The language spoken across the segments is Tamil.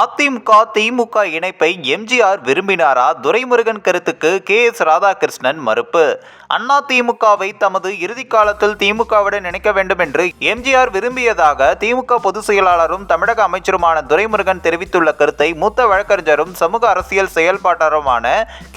அதிமுக திமுக இணைப்பை எம்ஜிஆர் விரும்பினாரா? துரைமுருகன் கருத்துக்கு கே எஸ் ராதாகிருஷ்ணன் மறுப்பு. அண்ணா திமுகவை தமது இறுதி காலத்தில் திமுகவுடன் இணைக்க வேண்டும் என்று எம்ஜிஆர் விரும்பியதாக திமுக பொதுச் செயலாளரும் தமிழக அமைச்சருமான துரைமுருகன் தெரிவித்துள்ள கருத்தை மூத்த வழக்கறிஞரும் சமூக அரசியல் செயல்பாட்டாளருமான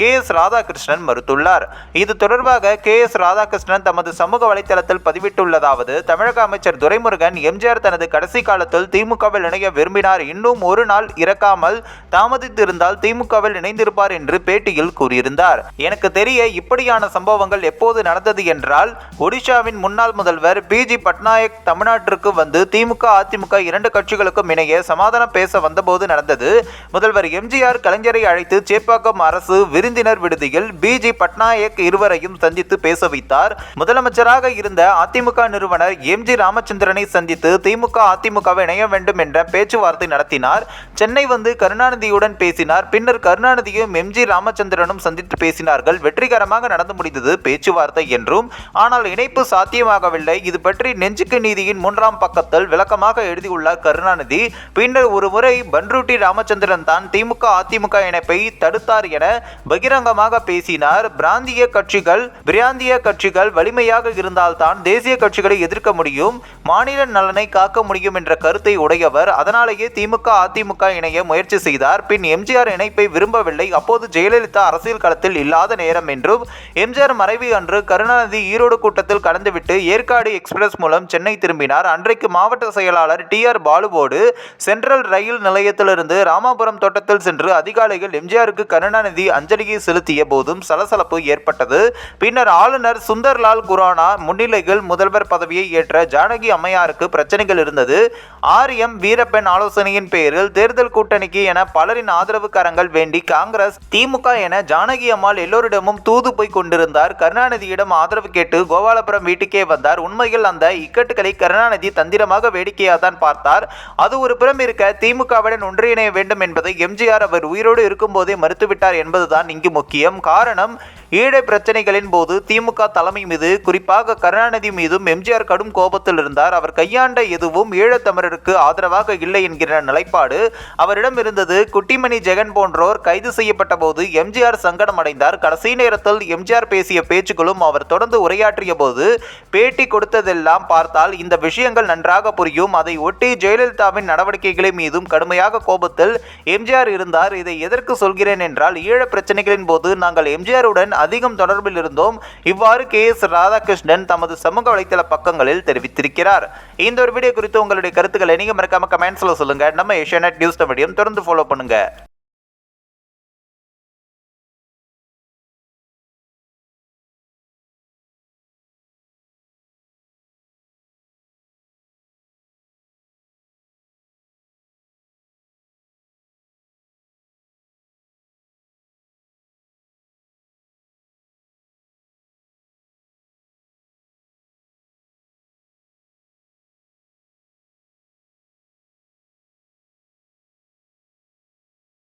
கே எஸ் ராதாகிருஷ்ணன் மறுத்துள்ளார். இது தொடர்பாக கே எஸ் ராதாகிருஷ்ணன் தமது சமூக வலைதளத்தில் பதிவிட்டுள்ளதாவது தமிழக அமைச்சர் துரைமுருகன் எம்ஜிஆர் தனது கடைசி காலத்தில் திமுகவில் இணைய விரும்பினார். இன்னும் ஒரு நாள் இறக்காமல் தாமதித்திருந்தால் திமுகவில் இணைந்திருப்பார் என்று பேட்டியில் கூறியிருந்தார். எனக்கு தெரிய இப்படியான சம்பவங்கள் எப்போது நடந்தது என்றால் ஒடிஷாவின் முன்னாள் முதல்வர் பிஜி பட்நாயக் தமிழ்நாட்டிற்கு வந்து திமுக அதிமுக இரண்டு கட்சிகளுக்கும் இணைய சமாதானம் பேச வந்தபோது நடந்தது. முதல்வர் எம்ஜிஆர் கலைஞரை அழைத்து சேப்பாக்கம் அரசு விருந்தினர் விடுதியில் பிஜி பட்நாயக் இருவரையும் சந்தித்து பேச வைத்தார். முதலமைச்சராக இருந்த அதிமுக நிறுவனர் எம். ஜி. ராமச்சந்திரனை சந்தித்து திமுக அதிமுகவை இணைய வேண்டும் என்ற பேச்சுவார்த்தை நடத்தினார். சென்னை வந்து கருணாநிதியுடன் பேசினார். பின்னர் கருணாநிதியும் எம்ஜி ராமச்சந்திரனும் சந்தித்து பேசினார்கள். வெற்றிகரமாக நடந்து முடிந்தது பேச்சுவார்த்தை என்றும் ஆனால் இணைப்பு சாத்தியமாகவில்லை. இது பற்றி நெஞ்சுக்கு நீதியின் மூன்றாம் பக்கத்தில் விளக்கமாக எழுதியுள்ளார் கருணாநிதி. பின்னர் ஒரு முறை பன்ருட்டி ராமச்சந்திரன் தான் திமுக அதிமுக இணைப்பை தடுத்தார் என பகிரங்கமாக பேசினார். பிராந்திய கட்சிகள் பிராந்திய கட்சிகள் வலிமையாக இருந்தால்தான் தேசிய கட்சிகளை எதிர்க்க முடியும். மாநில நலனை காக்க முடியும் என்ற கருத்தை உடையவர். அதனாலேயே திமுக அதிமுக இணைய முயற்சி செய்தார். பின் எம்ஜிஆர் இணைப்பை விரும்பவில்லை. அப்போது ஜெயலலிதா அரசியல் களத்தில் இல்லாத நேரம் என்றும் எம்ஜிஆர் மறைவு அன்று கருணாநிதி ஈரோடு கூட்டத்தில் கலந்துவிட்டு ஏற்காடு எக்ஸ்பிரஸ் மூலம் சென்னை திரும்பினார். அன்றைக்கு மாவட்ட செயலாளர் டி ஆர் பாலுவோடு சென்ட்ரல் ரயில் நிலையத்திலிருந்து ராமாபுரம் தோட்டத்தில் சென்று அதிகாலையில் எம்ஜிஆருக்கு கருணாநிதி அஞ்சலியை செலுத்திய போதும் சலசலப்பு ஏற்பட்டது. பின்னர் ஆளுநர் சுந்தர்லால் குரானா முன்னிலையில் முதல்வர் பதவியை ஏற்ற ஜானகி அம்மையாருக்கு பிரச்சனைகள் இருந்தது. ஆர் எம் வீரப்பன் ஆலோசனையின் பெயரில் தேர்தல் கூட்டணிக்கு என பலரின் ஆதரவுக்காரங்கள் வேண்டி காங்கிரஸ் திமுக என ஜானகி அம்மாள் எல்லோரிடமும் தூது போய் கொண்டிருந்தார். கருணாநிதியிடம் ஆதரவு கேட்டு கோபாலபுரம் வீட்டுக்கே வந்தார். உண்மையில் அந்த இக்கட்டுகளை கருணாநிதி தந்திரமாக வேடிக்கையாக தான் பார்த்தார். அது ஒரு புறம் இருக்க திமுகவுடன் ஒன்றிணைய வேண்டும் என்பதை எம்ஜிஆர் அவர் உயிரோடு இருக்கும்போதே மறுத்துவிட்டார் என்பதுதான் இங்கு முக்கியம். காரணம் ஈழ பிரச்சனைகளின் போது திமுக தலைமை மீது குறிப்பாக கருணாநிதி மீதும் எம்ஜிஆர் கடும் கோபத்தில் இருந்தார். அவர் கையாண்ட எதுவும் ஈழத்தமிழருக்கு ஆதரவாக இல்லை என்கிற நிலைப்பாடு அவரிடம் இருந்தது. குட்டிமணி ஜெகன் போன்றோர் கைது செய்யப்பட்ட போது எம்ஜிஆர் சங்கடம் அடைந்தார். கடைசி நேரத்தில் எம்ஜிஆர் பேசிய பேச்சுக்களும் அவர் தொடர்ந்து உரையாற்றிய போது பேட்டி கொடுத்ததெல்லாம் பார்த்தால் இந்த விஷயங்கள் நன்றாக புரியும். அதை ஒட்டி ஜெயலலிதாவின் நடவடிக்கைகளை மீதும் கடுமையாக கோபத்தில் எம்ஜிஆர் இருந்தார். இதை எதற்கு சொல்கிறேன் என்றால் ஈழ பிரச்சனைகளின் போது நாங்கள் எம்ஜிஆருடன் அதிகம் தொடர்பில் இருந்தோம். இவ்வாறு கே எஸ் ராதாகிருஷ்ணன் தமது சமூக வலைதள பக்கங்களில் தெரிவித்திருக்கிறார். இந்த ஒரு வீடியோ குறித்து உங்களுடைய கருத்துக்களை நீங்க மறக்காம கமெண்ட்ஸ்ல சொல்லுங்க. நம்ம ஏஷியா நியூஸ் மீடியம் தொடர்ந்து ஃபாலோ பண்ணுங்க.